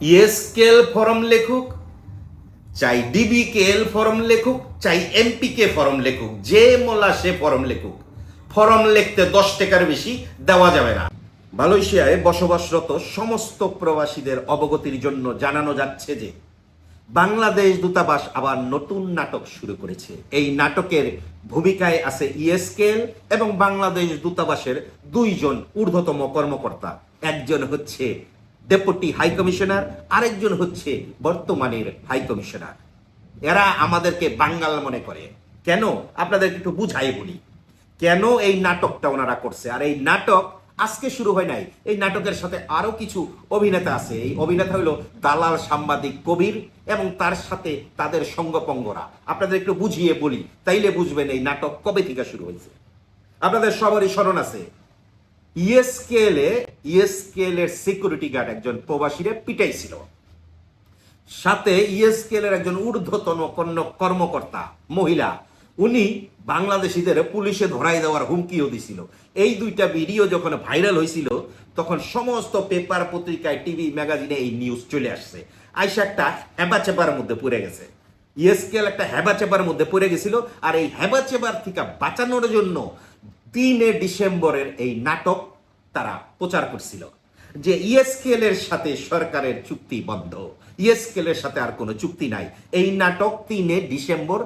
ইএসকেএল form লেখুক, চাই ডিবিকেএল form লেখুক, চাই এমপিকে form লেখুক, যে মোলা সে ফরম লেখুক। ফরম লিখতে দশ টাকার বেশি দেওয়া যাবে না। মালয়েশিয়ায় বসবাসরত সমস্ত প্রবাসীদের অবগতির জন্য জানানো যাচ্ছে যে, বাংলাদেশ দূতাবাস আবার নতুন নাটক শুরু করেছে। এই নাটকের ভূমিকায় আছে ইএসকেএল এবং বাংলাদেশ দূতাবাসের দুইজন ঊর্ধ্বতম কর্মকর্তা। একজন হচ্ছে ডেপুটি হাই কমিশনার আরেকজন হচ্ছে বর্তমানের হাই কমিশনার এরা আমাদেরকে বাঙ্গাল মনে করে। কেন? আপনাদেরকে একটু বুঝাই বলি। কেন এই নাটকটা ওনারা করছে? আর এই নাটক আজকে শুরু হয় নাই। এই নাটকের সাথে আরও কিছু অভিনেতা আছে। এই অভিনেতা হলো দালাল সাংবাদিক কবির এবং তার সাথে তাদের সঙ্গপঙ্গরা। আপনাদের একটু বুঝিয়ে বলি। তাইলে বুঝবেন এই নাটক কবে থেকে শুরু হয়েছে। আপনাদের সবারই স্মরণ আছে। ইএসকেএল এ ইএসকেএল এর সিকিউরিটি গার্ড একজন প্রবাসীরে পিটাইছিল। সাথে ইএসকেএল এর একজন ঊর্ধ্বতন কর্মকর্তা, মহিলা, উনি বাংলাদেশিদের পুলিশে ধরাই দেওয়ার হুমকিও দিছিল। এই দুইটা ভিডিও যখন ভাইরাল হয়েছিল তখন সমস্ত পেপার পত্রিকায়, টিভি, ম্যাগাজিনে এই নিউজ চলে আসছে। আইসা একটা হেবা চেপার মধ্যে পড়ে গেছে। ইএসকেএল একটা হেবা চেপার মধ্যে পড়ে গেছিল, আর এই হেবা চেপার থেকে বাঁচানোর জন্য তিনে ডিসেম্বরের এই নাটক তারা প্রচার করছিল যে ইএসকেএল এর সাথে সরকারের চুক্তি বন্ধ। ইএসকেএল এর সাথে আর কোনো চুক্তি নাই। এই নাটক তিনে ডিসেম্বর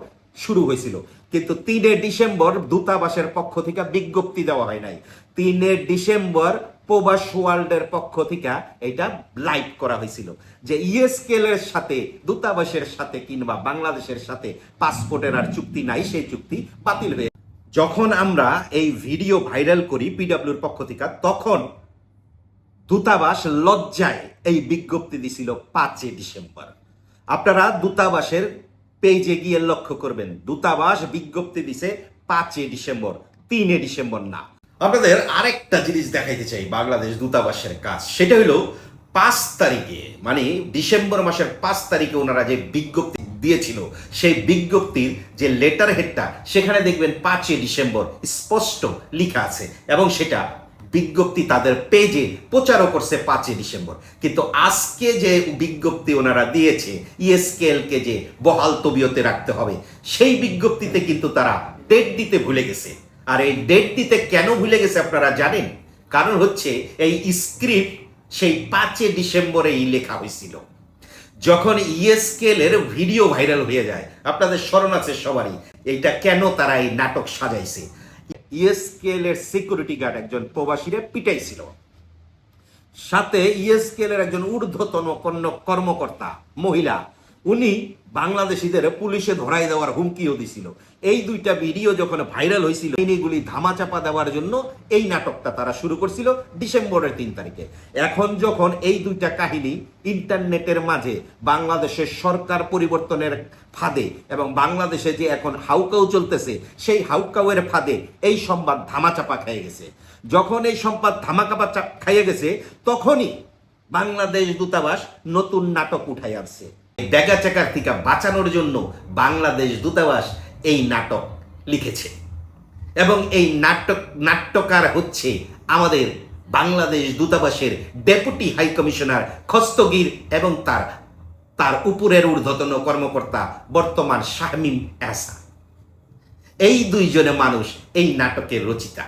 শুরু হয়েছিল। কিন্তু তিনে ডিসেম্বর দূতাবাসের পক্ষ থেকে বিজ্ঞপ্তি দেওয়া হয় নাই। তিনে ডিসেম্বর প্রবাস ওয়ার্ল্ডের পক্ষ থেকে এটা লাইভ করা হয়েছিল যে ইএসকেএল এর সাথে, দূতাবাসের সাথে কিংবা বাংলাদেশের সাথে পাসপোর্টের আর চুক্তি নাই, সেই চুক্তি বাতিল হয়ে যখন আমরা এই ভিডিও ভাইরাল করি পিডাব্লিউর পক্ষ থেকে, তখন দূতাবাস লজ্জায় এই বিজ্ঞপ্তি দিছিল পাঁচই ডিসেম্বর। আপনারা দূতাবাসের পেজে গিয়ে লক্ষ্য করবেন, দূতাবাস বিজ্ঞপ্তি দিছে পাঁচই ডিসেম্বর তিনে ডিসেম্বর না। আপনাদের আরেকটা জিনিস দেখাইতে চাই, বাংলাদেশ দূতাবাসের কাজ। সেটা হলো পাঁচ তারিখে মানে ডিসেম্বর মাসের পাঁচ তারিখে ওনারা যে বিজ্ঞপ্তি দিয়েছিল। সেই বিজ্ঞপ্তির যে লেটার হেডটা সেখানে দেখবেন পাঁচই ডিসেম্বর স্পষ্ট লেখা আছে এবং সেটা বিজ্ঞপ্তি তাদের পেজে প্রচারও করছে পাঁচই ডিসেম্বর। কিন্তু আজকে যে বিজ্ঞপ্তি ওনারা দিয়েছে ইএসকেএল কে যে বহাল তবিয়তে রাখতে হবে, সেই বিজ্ঞপ্তিতে কিন্তু তারা ডেট দিতে ভুলে গেছে। আর এই ডেট দিতে কেন ভুলে গেছে আপনারা জানেন? কারণ হচ্ছে এই স্ক্রিপ্ট সেই পাঁচই ডিসেম্বরেই লেখা হয়েছিল। যখন ইএসকেলের এর ভিডিও ভাইরাল হয়ে যায়, আপনাদের স্মরণ আছে সবারই, এইটা কেন তারা এই নাটক সাজাইছে? ইএসকেলের সিকিউরিটি গার্ড একজন প্রবাসীরে পিটাইছিল। সাথে ইএসকেলের এর একজন ঊর্ধ্বতন কর্মকর্তা, মহিলা, উনি বাংলাদেশিদের পুলিশে ধরাই দেওয়ার হুমকিও দিছিল। এই দুইটা ভিডিও যখন ভাইরাল হয়েছিল এইগুলি ধামাচাপা দেওয়ার জন্য এই নাটকটা তারা শুরু করছিল ডিসেম্বরের তিন তারিখে। এখন যখন এই দুইটা কাহিনী ইন্টারনেটের মাঝে বাংলাদেশের সরকার পরিবর্তনের ফাঁদে এবং বাংলাদেশে যে এখন হাউকাউ চলতেছে, সেই হাউকাউয়ের ফাঁদে এই সংবাদ ধামাচাপা খেয়ে গেছে। যখন এই সংবাদ ধামাকাপা খাইয়ে গেছে, তখনই বাংলাদেশ দূতাবাস নতুন নাটক উঠাই আসছে ডেকা চেকার থেকে বাঁচানোর জন্য বাংলাদেশ দূতাবাস এই নাটক লিখেছে। এবং এই নাটক, নাট্যকার হচ্ছে আমাদের বাংলাদেশ দূতাবাসের ডেপুটি হাই কমিশনার খস্তগির এবং তার তার উপরের ঊর্ধ্বতন কর্মকর্তা বর্তমান শাহমিম এহসান। এই দুইজনে মানুষ এই নাটকের রচিতা।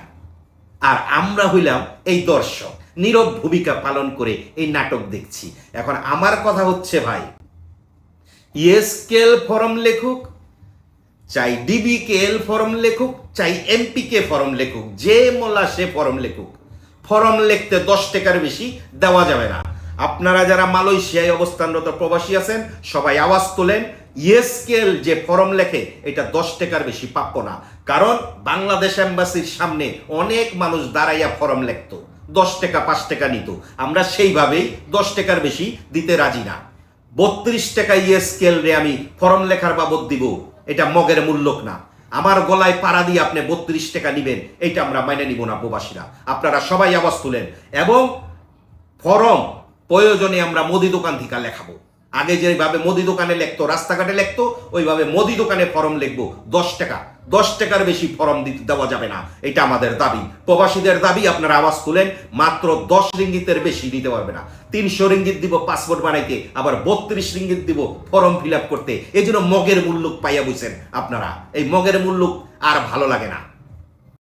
আর আমরা হইলাম এই দর্শক। নীরব ভূমিকা পালন করে এই নাটক দেখছি। এখন আমার কথা হচ্ছে ভাই ইএসকেএল ফরম লেখুক, চাই ডিবিকেএল ফরম লেখুক, চাই এমপিকে ফরম লেখুক যে মোলা সে ফরম লেখুক। ফরম লিখতে দশ টাকার বেশি দেওয়া যাবে না। আপনারা যারা মালয়েশিয়ায় অবস্থানরত প্রবাসী আছেন, সবাই আওয়াজ তোলেন ইএসকেএল যে ফরম লেখে, এটা দশ টাকার বেশি প্রাপ্য না। কারণ বাংলাদেশ এম্বাসির সামনে অনেক মানুষ দাঁড়াইয়া ফরম লিখতো। দশ টাকা, পাঁচ টাকা নিত। আমরা সেইভাবেই দশ টাকার বেশি দিতে রাজি না। বত্রিশ টাকা ইয়ে স্কেল রে আমি ফরম লেখার বাবদ দিব। এটা মগের মূল্যক না। আমার গলায় পাড়া দিয়ে আপনি বত্রিশ টাকা নিবেন এটা আমরা মাইনে নিব না প্রবাসীরা আপনারা সবাই আওয়াজ তুলেন। এবং ফরম প্রয়োজনে আমরা মোদি দোকান থেকে লেখাবো। আগে যেভাবে মুদি দোকানে লেখতো, রাস্তাঘাটে লেখতো, ওইভাবে মুদি দোকানে ফরম লিখব, দশ টাকা। দশ টাকার বেশি ফর্ম দেওয়া যাবে না, এটা আমাদের দাবি। প্রবাসীদের দাবি, আপনারা আওয়াজ তুলেন, মাত্র দশ রিঙ্গিতের বেশি দিতে পারবে না। তিনশো রিঙ্গিত দিব, পাসপোর্ট বানাইতে, আবার বত্রিশ রিঙ্গিত দিব ফর্ম ফিল করতে। এই জন্য মগের মূল্য পাইয়া বুঝছেন আপনারা। এই মগের মূল্য আর ভালো লাগে না।